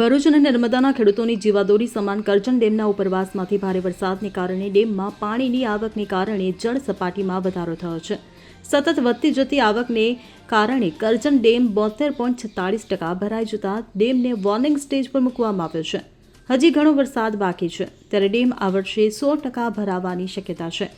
ભરૂચ અને નર્મદાના ખેડૂતોની જીવાદોરી સમાન કરજણ ડેમના ઉપરવાસમાંથી ભારે વરસાદને કારણે ડેમમાં પાણીની આવકને કારણે જળ સપાટીમાં વધારો થયો છે. સતત વધતી જતી આવકને કારણે કરજણ ડેમ બોતેર પોઈન્ટ છત્તાળીસ ટકા ભરાઈ જતા ડેમને વોર્નિંગ સ્ટેજ પર મૂકવામાં આવ્યો છે. હજી ઘણો વરસાદ બાકી છે. ત્યારે ડેમ આ વર્ષે સો ટકા ભરાવાની શક્યતા છે.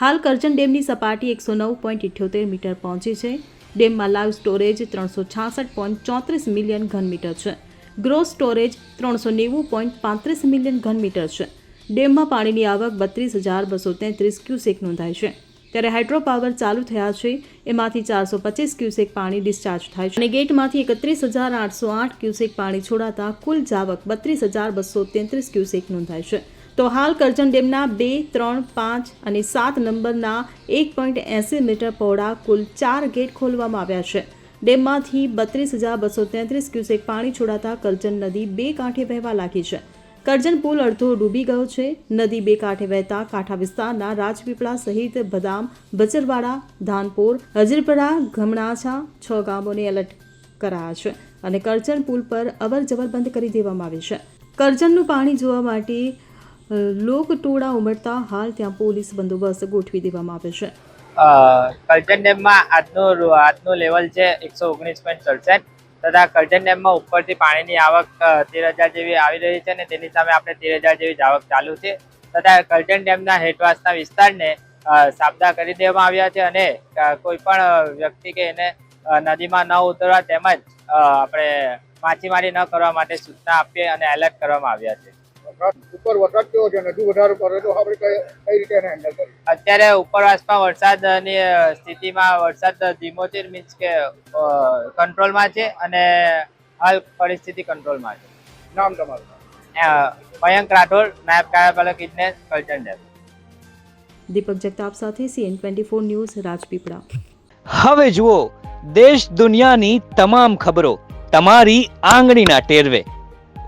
હાલ કરજણ ડેમની સપાટી એકસો નવ પોઈન્ટ ઇઠ્યોતેર મીટર પહોંચી છે. ડેમમાં લાઈવ સ્ટોરેજ ત્રણસો છાસઠ પોઈન્ટ ચોત્રીસ મિલિયન ઘનમીટર છે. ગ્રોસ સ્ટોરેજ ત્રણસો નેવું પોઈન્ટ પાંત્રીસ મિલિયન ઘનમીટર છે. ડેમમાં પાણીની આવક બત્રીસ હજાર બસો તેત્રીસ ક્યુસેક નોંધાય છે. ત્યારે હાઇડ્રો પાવર ચાલુ થયા છે, એમાંથી ચારસો પચીસ ક્યુસેક પાણી ડિસ્ચાર્જ થાય છે. અને ગેટમાંથી એકત્રીસ હજાર આઠસો આઠ ક્યુસેક પાણી છોડાતા કુલ જાવક બત્રીસ હજાર બસો તેત્રીસ ક્યુસેક નોંધાય છે. તો હાલ કરજણ ડેમના બે, ત્રણ, પાંચ અને સાત નંબરના એક પોઈન્ટ એંસી મીટર પહોળા કુલ ચાર ગેટ ખોલવામાં આવ્યા છે. ડેમમાંથી બત્રીસ હજાર બસો તેત્રીસ ક્યુસેક પાણી છોડાતા કરજણ નદી બે કાંઠે વહેવા લાગી છે. કરજણ પુલ અડધો ડૂબી ગયો છે. નદી બે કાંઠે વહેતા કાંઠા વિસ્તારના રાજપીપળા સહિત બદામ બચરવાડા ધાનપોર હજીરપરા ગમણાછા છ ગામોને એલર્ટ કરાયા છે અને કરજણ પુલ પર અવર જવર બંધ કરી દેવામાં આવી છે. કરજણનું પાણી જોવા માટે લોકટોળા ઉમટતા હાલ ત્યાં પોલીસ બંદોબસ્ત ગોઠવી દેવામાં આવ્યો છે. કરજણ ડેમમાં આજનું આજનું લેવલ છે એકસો ઓગણીસ પોઈન્ટ સડસઠ તથા કરજણ ડેમમાં ઉપરથી પાણીની આવક તેર હજાર જેવી આવી રહી છે અને તેની સામે આપણે તેર હજાર જેવી જ આવક ચાલુ છે. તથા કરજણ ડેમના હેઠવાસના વિસ્તારને સાબદા કરી દેવામાં આવ્યા છે અને કોઈ પણ વ્યક્તિ કે એને નદીમાં ન ઉતરવા તેમજ આપણે માછીમારી ન કરવા માટે સૂચના આપીએ અને એલર્ટ કરવામાં આવ્યા છે. ઉપર વરસાદ કેવો છે નદી વધારો કરે તો આપણે કઈ કઈ રીતે એને હેન્ડલ કરીએ? અત્યારે ઉપરવાસમાં વરસાદની સ્થિતિમાં વરસાદ ધીમો છે મીન્સ કે કંટ્રોલમાં છે અને હાલ પરિસ્થિતિ કંટ્રોલમાં છે. નામ તમારું. મયંક રાઠોડ નાયબ કાર્યપાલક ઇજનેર કલ્ચર ડેમ. દીપક જગતાપ સાથે CN twenty four news Rajpipla. હવે જુઓ દેશ દુનિયાની તમામ ખબરો તમારી આંગળીના ટેરવે.